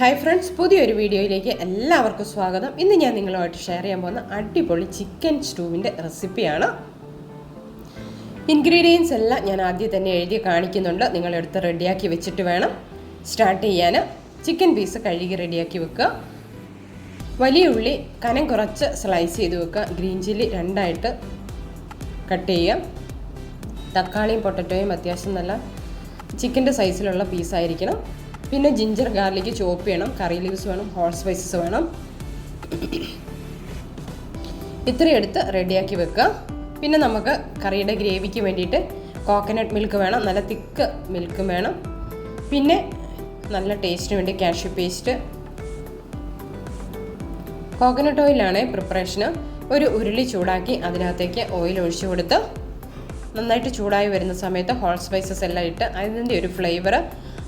Hi friends പുതിയൊരു വീഡിയോയിലേക്ക് എല്ലാവർക്കും സ്വാഗതം. ഇന്ന് ഞാൻ നിങ്ങളുമായിട്ട് ഷെയർ ചെയ്യാൻ പോകുന്ന അടിപൊളി ചിക്കൻ സ്റ്റൂവിന്റെ റെസിപ്പിയാണ് ഇൻഗ്രീഡിയൻസ് എല്ലാം ഞാൻ ആദ്യം തന്നെ എഴുതി കാണിക്കുന്നുണ്ട്. നിങ്ങളെടുത്ത് റെഡിയാക്കി വെച്ചിട്ട് വേണം. സ്റ്റാർട്ട് ചെയ്യാൻ. ചിക്കൻ പീസ് കഴുകി റെഡിയാക്കി വെക്കുക. വലിയ ഉള്ളി കനം കുറച്ച് സ്ലൈസ് ചെയ്ത് വെക്കുക. ഗ്രീൻ ചില്ലി രണ്ടായിട്ട് കട്ട് ചെയ്യുക. തക്കാളിയും പൊട്ടറ്റോയും അത്യാവശ്യം നല്ല ചിക്കന്റെ സൈസിലുള്ള പീസായിരിക്കണം പിന്നെ ജിഞ്ചർ ഗാർലിക് ചോപ്പ് ചെയ്യണം കറി ലീവ്സ് വേണം ഹോട്ട് സ്പൈസസ് വേണം. ഇത്രയും എടുത്ത് റെഡിയാക്കി വെക്കുക. പിന്നെ നമുക്ക് കറിയുടെ ഗ്രേവിക്ക് വേണ്ടിയിട്ട് കോക്കനട്ട് മിൽക്ക് വേണം നല്ല തിക്ക് മിൽക്കും വേണം. പിന്നെ നല്ല ടേസ്റ്റിന് വേണ്ടി കാഷ്യൂ പേസ്റ്റ് കോക്കനട്ട് ഓയിലാണ് പ്രിപ്പറേഷന് ഒരു ഉരുളി ചൂടാക്കി അതിനകത്തേക്ക് ഓയിൽ ഒഴിച്ചു കൊടുത്ത് നന്നായിട്ട് ചൂടായി വരുന്ന സമയത്ത് ഹോൾ സ്പൈസസ് എല്ലാം ഇട്ട് അതിന്റെ ഒരു ഫ്ലേവർ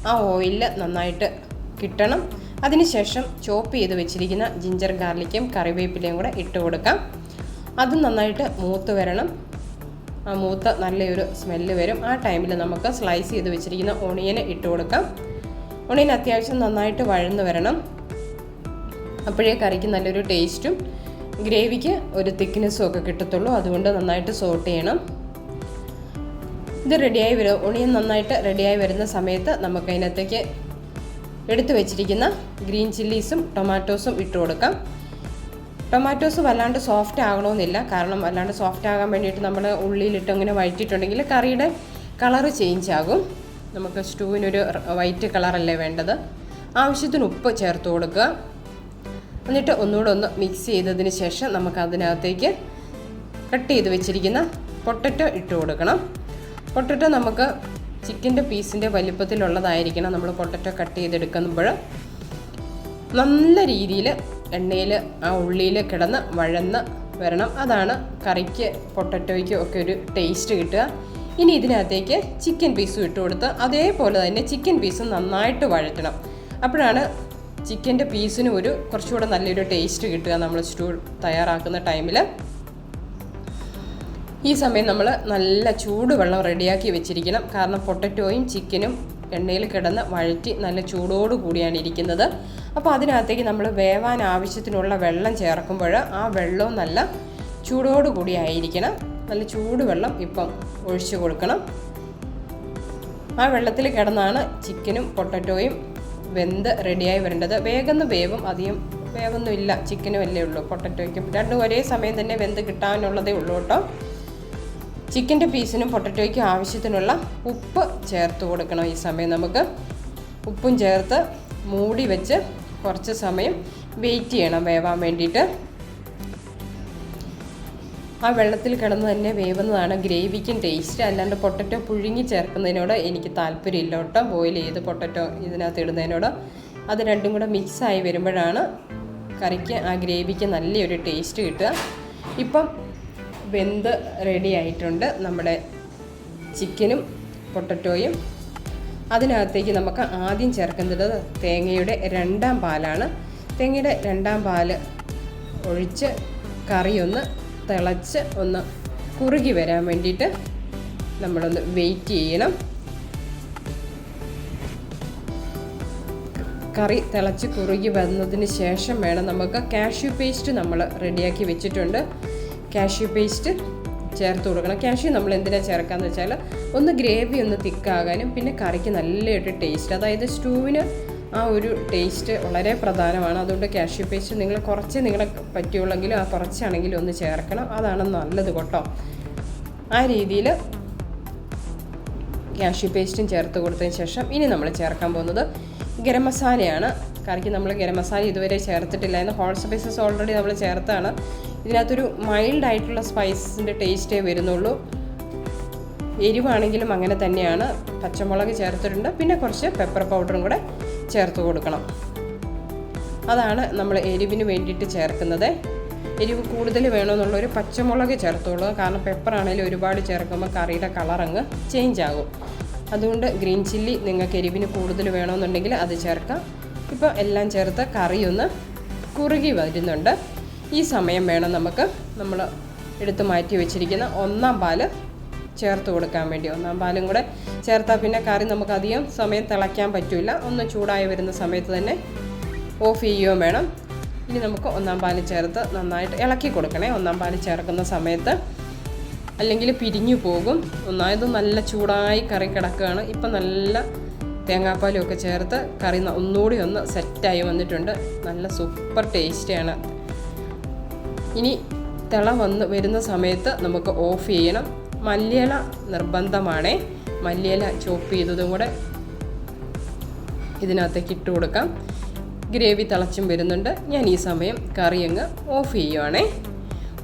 ആ ഓയിലിൽ നന്നായിട്ട് കിട്ടണം. അതിനുശേഷം ചോപ്പ് ചെയ്ത് വെച്ചിരിക്കുന്ന ജിഞ്ചർ ഗാർലിക്കും കറിവേപ്പിലയും കൂടെ ഇട്ട് കൊടുക്കാം. അതും നന്നായിട്ട് മൂത്ത് വരണം. ആ മൂത്ത് നല്ലൊരു സ്മെല്ല് വരും. ആ ടൈമിൽ നമുക്ക് സ്ലൈസ് ചെയ്ത് വെച്ചിരിക്കുന്ന ഒണിയന് ഇട്ട് കൊടുക്കാം. ഓണിയൻ അത്യാവശ്യം നന്നായിട്ട് വഴന്ന് വരണം. അപ്പോഴേ കറിക്ക് നല്ലൊരു ടേസ്റ്റും ഗ്രേവിക്ക് ഒരു തിക്നെസ്സും ഒക്കെ കിട്ടത്തുള്ളൂ. അതുകൊണ്ട് നന്നായിട്ട് സോട്ട് ചെയ്യണം. ഇത് റെഡിയായി വരും ഒണിയൻ നന്നായിട്ട് റെഡിയായി വരുന്ന സമയത്ത് നമുക്ക് അതിനകത്തേക്ക് എടുത്തു വെച്ചിരിക്കുന്ന ഗ്രീൻ ചില്ലീസും ടൊമാറ്റോസും ഇട്ട് കൊടുക്കാം. ടൊമാറ്റോസ് വല്ലാണ്ട് സോഫ്റ്റ് ആകണമെന്നില്ല കാരണം വല്ലാണ്ട് സോഫ്റ്റ് ആകാൻ വേണ്ടിയിട്ട് നമ്മൾ ഉള്ളിയിലിട്ട് അങ്ങനെ വഴറ്റിയിട്ടുണ്ടെങ്കിൽ കറിയുടെ കളറ് ചേഞ്ച് ആകും. നമുക്ക് സ്റ്റൂവിനൊരു വൈറ്റ് കളറല്ലേ വേണ്ടത്? ആവശ്യത്തിന് ഉപ്പ് ചേർത്ത് കൊടുക്കുക. എന്നിട്ട് ഒന്നുകൂടെ ഒന്ന് മിക്സ് ചെയ്തതിന് ശേഷം നമുക്ക് അതിനകത്തേക്ക് കട്ട് ചെയ്ത് വെച്ചിരിക്കുന്ന പൊട്ടറ്റോ ഇട്ട് കൊടുക്കണം. പൊട്ടറ്റോ നമുക്ക് ചിക്കന്റെ പീസിന്റെ വലിപ്പത്തിലുള്ളതായിരിക്കണം നമ്മൾ പൊട്ടറ്റോ കട്ട് ചെയ്തെടുക്കുമ്പോൾ. നല്ല രീതിയിൽ എണ്ണയിൽ ആ ഉള്ളിയിൽ കിടന്ന് വഴന്ന് വരണം. അതാണ് കറിക്ക് പൊട്ടറ്റോയ്ക്ക് ഒക്കെ ഒരു ടേസ്റ്റ് കിട്ടുക. ഇനി ഇതിനകത്തേക്ക് ചിക്കൻ പീസും ഇട്ട് കൊടുത്ത് അതേപോലെ തന്നെ ചിക്കൻ പീസും നന്നായിട്ട് വഴറ്റണം. അപ്പോഴാണ് ചിക്കന്റെ പീസിനും ഒരു കുറച്ചുകൂടെ നല്ലൊരു ടേസ്റ്റ് കിട്ടുക. നമ്മൾ സ്റ്റൂ തയ്യാറാക്കുന്ന ടൈമിൽ. ഈ സമയം നമ്മൾ നല്ല ചൂടുവെള്ളം റെഡിയാക്കി വെച്ചിരിക്കണം. കാരണം പൊട്ടറ്റോയും ചിക്കനും എണ്ണയിൽ കിടന്ന് വഴറ്റി നല്ല ചൂടോട് കൂടിയാണ് ഇരിക്കുന്നത്. അപ്പോൾ അതിനകത്തേക്ക് നമ്മൾ വേവാൻ ആവശ്യത്തിനുള്ള വെള്ളം ചേർക്കുമ്പോൾ ആ വെള്ളവും നല്ല ചൂടോട് കൂടി ആയിരിക്കണം. നല്ല ചൂടുവെള്ളം ഇപ്പം ഒഴിച്ചു കൊടുക്കണം. ആ വെള്ളത്തിൽ കിടന്നാണ് ചിക്കനും പൊട്ടറ്റോയും വെന്ത് റെഡിയായി വരേണ്ടത്. വേഗം വേവും. അധികം വേവൊന്നും ഇല്ല ചിക്കനും അല്ലേ ഉള്ളൂ പൊട്ടറ്റോയ്ക്കും. രണ്ടും ഒരേ സമയം തന്നെ വെന്ത് കിട്ടാനുള്ളതേ ഉള്ളൂ കേട്ടോ. ചിക്കന്റെ പീസിനും പൊട്ടറ്റോയ്ക്കും ആവശ്യത്തിനുള്ള ഉപ്പ് ചേർത്ത് കൊടുക്കണം ഈ സമയം നമുക്ക്. ഉപ്പും ചേർത്ത് മൂടി വെച്ച് കുറച്ച് സമയം വെയിറ്റ് ചെയ്യണം വേവാൻ വേണ്ടിയിട്ട്. ആ വെള്ളത്തിൽ കിടന്ന് തന്നെ വേവുന്നതാണ് ഗ്രേവിക്കും ടേസ്റ്റ് അല്ലാണ്ട് പൊട്ടറ്റോ പുഴുങ്ങി ചേർക്കുന്നതിനോട് എനിക്ക് താല്പര്യമില്ല കേട്ടോ. ബോയിൽ ചെയ്ത് പൊട്ടറ്റോ ഇതിനകത്ത് ഇടുന്നതിനോട്. അത് രണ്ടും കൂടെ മിക്സായി വരുമ്പോഴാണ് കറിക്ക് ആ ഗ്രേവിക്ക് നല്ലൊരു ടേസ്റ്റ് കിട്ടുക. ഇപ്പം വെന്ത് റെഡി ആയിട്ടുണ്ട് നമ്മുടെ ചിക്കനും പൊട്ടറ്റോയും അതിനകത്തേക്ക് നമുക്ക് ആദ്യം ചേർക്കുന്നത് തേങ്ങയുടെ രണ്ടാം പാലാണ്. തേങ്ങയുടെ രണ്ടാം പാൽ ഒഴിച്ച് കറിയൊന്ന് തിളച്ച് ഒന്ന് കുറുകി വരാൻ വേണ്ടിയിട്ട് നമ്മളൊന്ന് വെയിറ്റ് ചെയ്യണം. കറി തിളച്ച് കുറുകി വന്നതിന് ശേഷം വേണം നമുക്ക് കാഷ്യൂ പേസ്റ്റ് നമ്മൾ റെഡിയാക്കി വെച്ചിട്ടുണ്ട്. കാഷ്യൂ പേസ്റ്റ് ചേർത്ത് കൊടുക്കണം. കാഷ്യൂ നമ്മൾ എന്തിനാണ് ചേർക്കാന്ന് വെച്ചാൽ ഒന്ന് ഗ്രേവി ഒന്ന് തിക്കാകാനും പിന്നെ കറിക്ക് നല്ലൊരു ടേസ്റ്റ് അതായത് സ്റ്റൂവിന് ആ ഒരു ടേസ്റ്റ് വളരെ പ്രധാനമാണ്. അതുകൊണ്ട് കാഷ്യൂ പേസ്റ്റ് നിങ്ങൾ കുറച്ച് നിങ്ങളെ പറ്റുള്ളെങ്കിലും ആ കുറച്ചാണെങ്കിലും ഒന്ന് ചേർക്കണം. അതാണ് നല്ലത് കേട്ടോ. ആ രീതിയിൽ കാഷ്യൂ പേസ്റ്റും ചേർത്ത് കൊടുത്തതിന് ശേഷം ഇനി നമ്മൾ ചേർക്കാൻ പോകുന്നത് ഗരം മസാലയാണ്. കറിക്ക് നമ്മൾ ഗരം മസാല ഇതുവരെ ചേർത്തിട്ടില്ലായിരുന്നു ഹോൾ സ്പൈസസ് ഓൾറെഡി നമ്മൾ ചേർത്താണ്. ഇതിനകത്തൊരു മൈൽഡ് ആയിട്ടുള്ള സ്പൈസസിന്റെ ടേസ്റ്റേ വരുന്നുള്ളൂ. എരിവാണെങ്കിലും അങ്ങനെ തന്നെയാണ്. പച്ചമുളക് ചേർത്തിട്ടുണ്ട്. പിന്നെ കുറച്ച് പെപ്പർ പൗഡറും കൂടെ ചേർത്ത് കൊടുക്കണം. അതാണ് നമ്മൾ എരിവിന് വേണ്ടിയിട്ട് ചേർക്കുന്നത്. എരിവ് കൂടുതൽ വേണമെന്നുള്ളൊരു പച്ചമുളക് ചേർത്തോളൂ. കാരണം പെപ്പർ ആണെങ്കിലും ഒരുപാട് ചേർക്കുമ്പോൾ കറിയുടെ കളർ അങ്ങ് ചേഞ്ച് ആകും. അതുകൊണ്ട് ഗ്രീൻ ചില്ലി നിങ്ങൾക്ക് എരിവിന് കൂടുതൽ വേണമെന്നുണ്ടെങ്കിൽ അത് ചേർക്കാം. ഇപ്പോൾ എല്ലാം ചേർത്ത് കറിയൊന്ന് കുറുകി വരുന്നുണ്ട്. ഈ സമയം വേണം നമുക്ക് നമ്മൾ എടുത്ത് മാറ്റി വെച്ചിരിക്കുന്ന ഒന്നാം പാൽ ചേർത്ത് കൊടുക്കാൻ വേണ്ടി. ഒന്നാം പാലും കൂടെ ചേർത്താൽ പിന്നെ കറി നമുക്ക് അധികം സമയം തിളയ്ക്കാൻ പറ്റില്ല ഒന്ന് ചൂടായി വരുന്ന സമയത്ത് തന്നെ ഓഫ് ചെയ്യുകയും വേണം. ഇനി നമുക്ക് ഒന്നാം പാൽ ചേർത്ത് നന്നായിട്ട് ഇളക്കി കൊടുക്കണേ. ഒന്നാം പാൽ ചേർക്കുന്ന സമയത്ത് അല്ലെങ്കിൽ പിരിഞ്ഞു പോകും. ഒന്നായത് നല്ല ചൂടായി കറി കിടക്കുകയാണ്. ഇപ്പം നല്ല തേങ്ങാപ്പാലും ഒക്കെ ചേർത്ത് കറി ഒന്നുകൂടി ഒന്ന് സെറ്റായി വന്നിട്ടുണ്ട്. നല്ല സൂപ്പർ ടേസ്റ്റിയാണ് ഇനി തിള വന്ന് വരുന്ന സമയത്ത് നമുക്ക് ഓഫ് ചെയ്യണം. മല്ലിയില നിർബന്ധമാണേ. മല്ലിയില ചോപ്പ് ചെയ്തതും കൂടെ ഇതിനകത്തേക്ക് ഇട്ട് കൊടുക്കാം. ഗ്രേവി തിളച്ചും വരുന്നുണ്ട്. ഞാൻ ഈ സമയം കറി അങ്ങ് ഓഫ് ചെയ്യുവാണേ.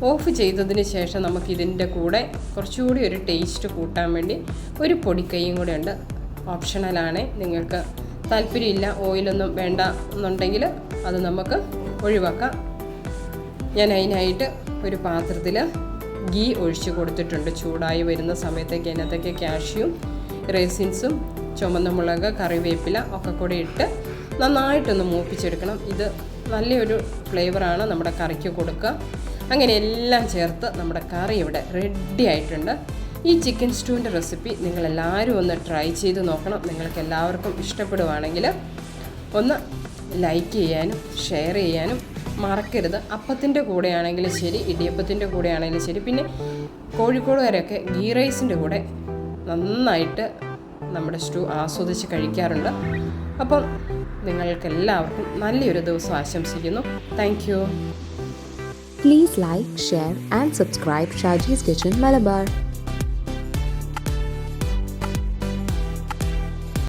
ഓഫ് ചെയ്തതിന് ശേഷം നമുക്ക് ഇതിന്റെ കൂടെ കുറച്ചുകൂടി ഒരു ടേസ്റ്റ് കൂട്ടാൻ വേണ്ടി ഒരു പൊടിക്കൈയും കൂടെ ഉണ്ട്. ഓപ്ഷണലാണ് നിങ്ങൾക്ക് താല്പര്യമില്ല ഓയിലൊന്നും വേണ്ട എന്നുണ്ടെങ്കിൽ അത് നമുക്ക് ഒഴിവാക്കാം. ഞാൻ അതിനായിട്ട് ഒരു പാത്രത്തിൽ ഗീ ഒഴിച്ച് കൊടുത്തിട്ടുണ്ട്. ചൂടായി വരുന്ന സമയത്തേക്ക് അതിനകത്തേക്ക് കാഷ്യും റേസിൻസും ചുമന്ന മുളക് കറിവേപ്പില ഒക്കെ കൂടെ ഇട്ട് നന്നായിട്ടൊന്ന് മൂപ്പിച്ചെടുക്കണം. ഇത് നല്ലൊരു ഫ്ലേവറാണ് നമ്മുടെ കറിക്ക് കൊടുക്കുക. അങ്ങനെ എല്ലാം ചേർത്ത് നമ്മുടെ കറി ഇവിടെ റെഡി ആയിട്ടുണ്ട്. ഈ ചിക്കൻ സ്റ്റൂവിന്റെ റെസിപ്പി നിങ്ങളെല്ലാവരും ഒന്ന് ട്രൈ ചെയ്ത് നോക്കണം. നിങ്ങൾക്ക് എല്ലാവർക്കും ഇഷ്ടപ്പെടുവാണെങ്കിൽ ഒന്ന് ലൈക്ക് ചെയ്യാനും ഷെയർ ചെയ്യാനും മറക്കരുത്. അപ്പത്തിന്റെ കൂടെയാണെങ്കിലും ശരി ഇടിയപ്പത്തിന്റെ കൂടെയാണെങ്കിലും ശരി. പിന്നെ കോഴിക്കോട് വരെയൊക്കെ ഗീ റൈസിന്റെ കൂടെ നന്നായിട്ട് നമ്മുടെ സ്റ്റൂ ആസ്വദിച്ച് കഴിക്കാറുണ്ട്. അപ്പം നിങ്ങൾക്കെല്ലാവർക്കും നല്ലൊരു ദിവസം ആശംസിക്കുന്നു. Thank you Please like, share, and subscribe Shaji's Kitchen Malabar.